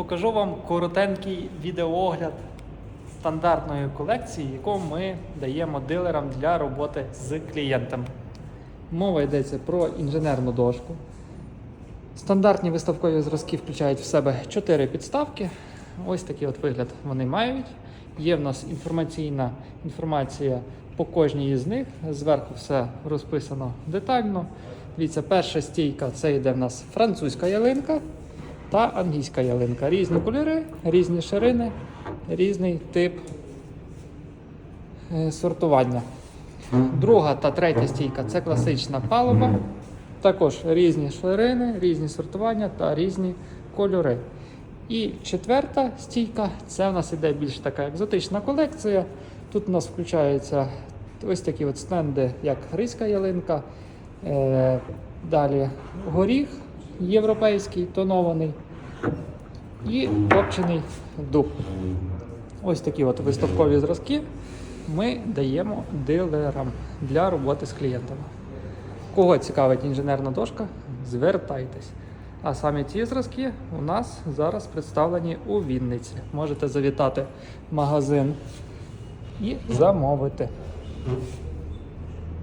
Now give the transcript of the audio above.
Покажу вам коротенький відеоогляд стандартної колекції, яку ми даємо дилерам для роботи з клієнтами. Мова йдеться про інженерну дошку. Стандартні виставкові зразки включають в себе 4 підставки. Ось такий от вигляд вони мають. Є в нас інформаційна інформація по кожній із них. Зверху все розписано детально. Дивіться, перша стійка це йде в нас французька ялинка та англійська ялинка. Різні кольори, різні ширини, різний тип е, сортування. Друга та третя стійка це класична палуба. Також різні ширини, різні сортування та різні кольори. І четверта стійка це в нас іде більш така екзотична колекція. Тут у нас включаються ось такі от стенди, як гризька ялинка, е, далі горіх європейський тонований і копчений дуб. Ось такі от виставкові зразки ми даємо дилерам для роботи з клієнтами. Кого цікавить інженерна дошка, звертайтесь. А самі ці зразки у нас зараз представлені у Вінниці. Можете завітати в магазин і замовити.